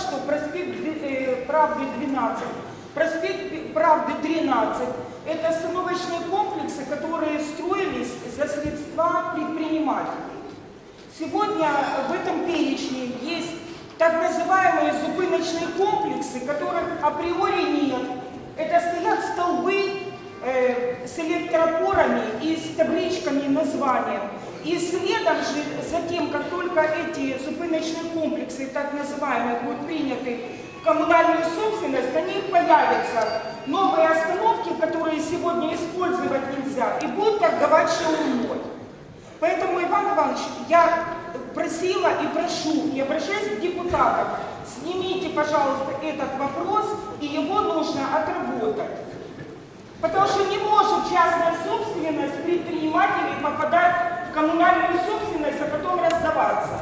что проспект э, Правды 12, проспект Правды 13 – это остановочные комплексы, которые строились за средства предпринимателей. Сегодня в этом перечне есть так называемые зупиночные комплексы, которых априори нет. Это стоят столбы э, с электропорами и с табличками названием. И следом же за тем, как только эти зупиночные комплексы, так называемые, будут приняты в коммунальную собственность, на них появятся новые остановки, которые сегодня использовать нельзя, и будут торговать шаурмой. Поэтому, Иван Иванович, я просила и прошу, и обращаюсь к депутатам, снимите, пожалуйста, этот вопрос, и его нужно отработать. Потому что не может частная собственность предпринимателей попадать коммунальную собственность, а потом раздаваться.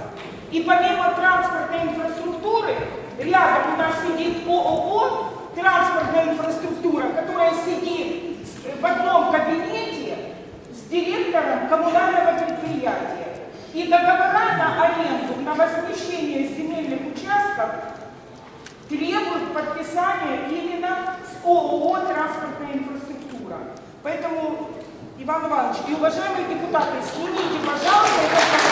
И помимо транспортной инфраструктуры, рядом у нас сидит ООО, транспортная инфраструктура, которая сидит в одном кабинете с директором коммунального предприятия. И договора на аренду, на возмещение земельных участков требуют подписания именно с ООО «Транспортная инфраструктура». Поэтому, Иван Иванович и уважаемые депутаты, снимите, пожалуйста, этот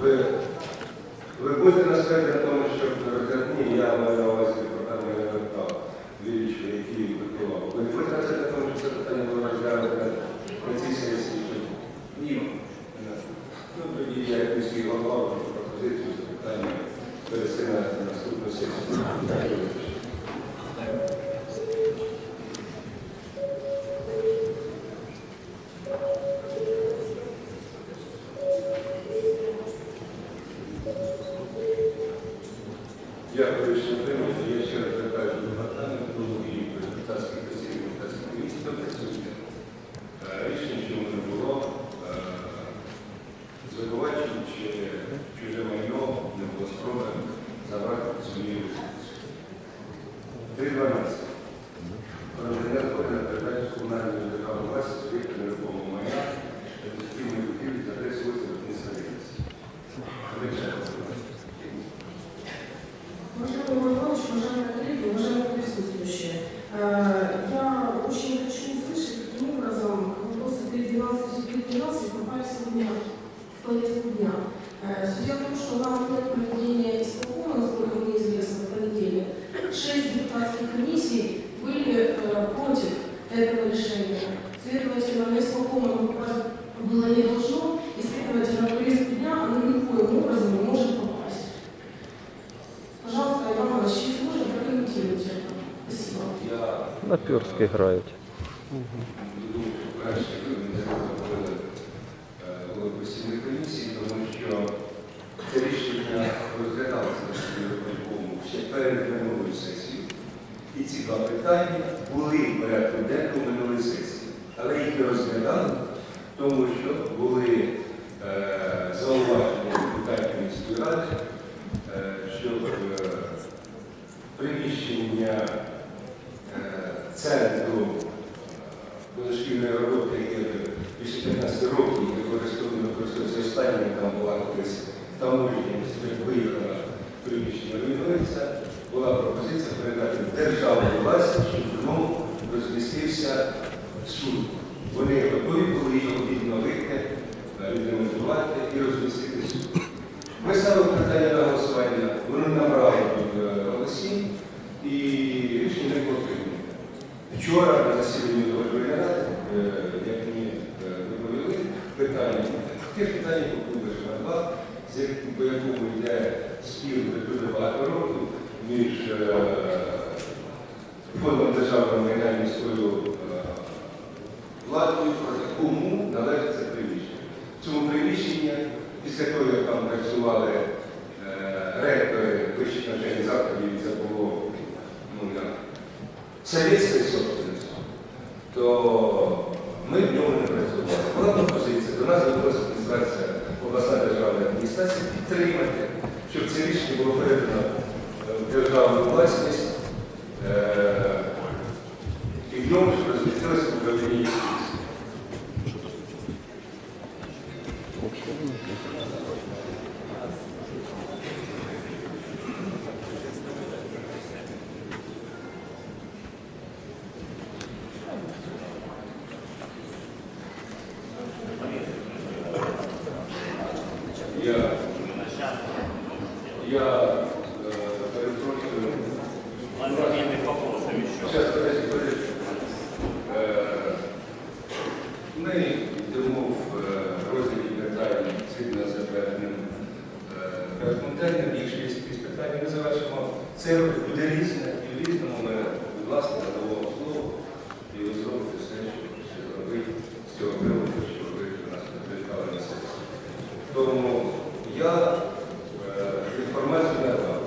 Ви, ви будете настояти на тому, щоб розглядні, я маю на увазі департамент ВК, вирішив, який готував. Ви не будете настояти на тому, щоб це питання було розглянуто на цій сесії? Ні. Ну, тоді я як міський голова пропозицію це питання перенести на наступну сесію. Дякую, перед минулою сесією. І ці два питання були в порядку денному минулої сесії, але їх не розглядали, тому що були виїхала приміщення руйнується, була пропозиція передати державну власність, щоб в ньому розмістився суд. Вони готові були його відновити, е, відремонтувати і розмістити суд. Ми ставили питання на голосування, воно набрало е, голосів і рішення не було. Вчора на засіданні Верховної Ради, е, як мені доповіли, питання, таке питання покупки два, з як- по якому йде спів дуже багато років між е, фондом державного майна і міською е, владою, кому належить це приміщення. Цьому приміщенні, після того, як там працювали е, ректори вищих навчальних закладів, це було ну, на совєтської собственності, то державна підтримати, щоб це рішення було передано е, в державну власність е, і в ньому щоб розмістилося управління юстиції. Я, я е, перепрошую. Сейчас, подожди, подожди. Е, Ми йдемо в е, розділі питань згідно з затвердженим е. Якщо є якісь питання, ми завершимо. Це буде різне, і в різному ми, будь ласка, надамо слово, і ви зробите все, що, зробити з цього приводу, що ви нас прийшли на сесію. Тому я е, інформацію не дав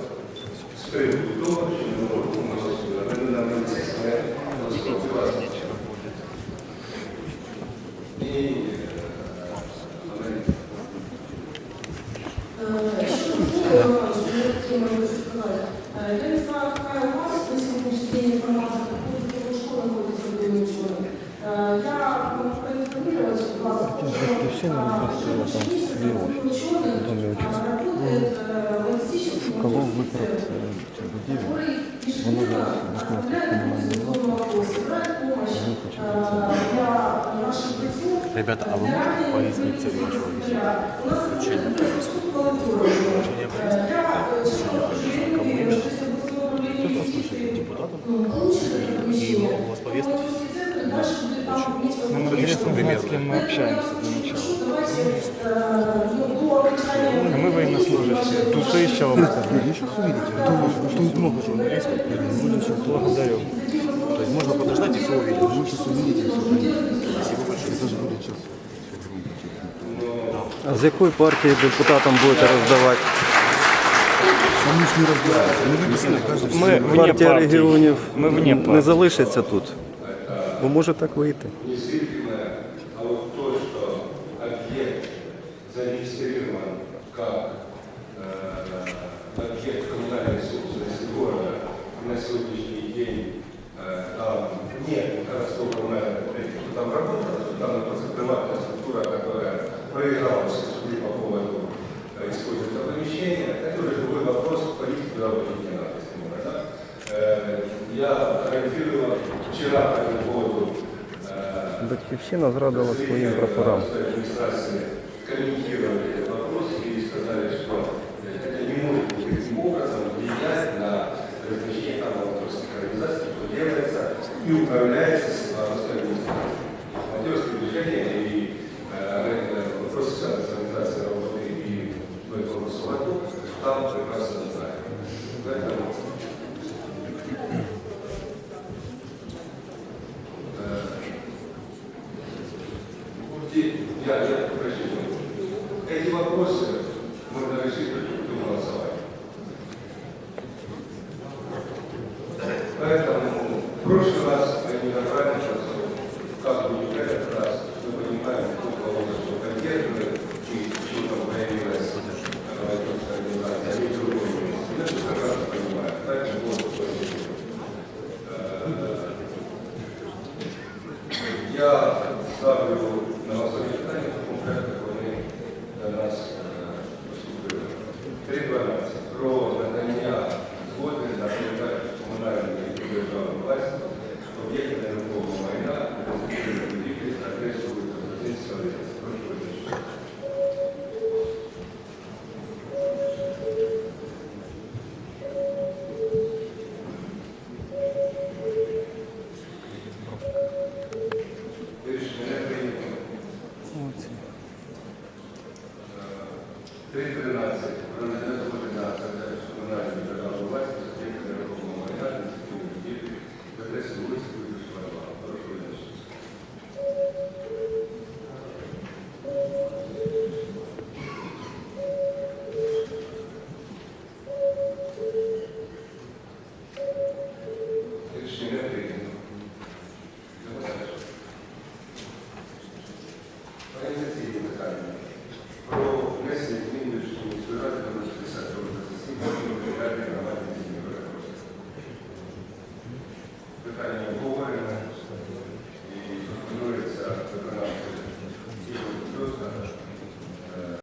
з приводу того, що ми можемо голосувати. Ми на місці не розпрацювати. І е, Америка. Э, Еще разумею, что я могу сказать. Э, Я не знаю, какая у вас на сегодняшний день информация по поводу того, что находится в доме ученых. Э, Я могу проинформировать вас о том, что э, ученый ученый работает э, в логистическом Кого логистическом выбрать центре, э, в который Воно ежедневно зараз отправляет инвестиционный вопрос, собирает помощь Воно хоче э, для наших бойцов. Ребята, а вы Для можете раненых пояснить бойцов цель вашего госпиталя. У нас присутствует волонтеры. Э, Я э, честно скажу, я не уверена, что если областное управление юстиции м, получит это помещение, у вас повестка? волонтерский центр дальше будет там иметь Ну, мы возможность. например, с кем мы общаемся для начала. Давайте, э, ну, до окончания А мы военнослужащие. Тут что еще вам сказать? Сейчас увидите. Тут, тут много журналистов. Будем сейчас Благодарю. То есть можно подождать и все увидеть. Вы сейчас увидите все. Спасибо большое. Это же будет сейчас. А з якої партії депутатам будете роздавати? Они ж не разбираются. Они выписали каждый Мы вне Партія партии. регіонів Ми вне не партії. залишиться тут. Бо може так вийти. Действительно, а вот то, что объект зарегистрирован как волонтерских организаций, что делается и управляется с областной администрацией. Поэтому Эти вопросы можно решить только путем голосования. Поэтому в прошлый раз Gracias.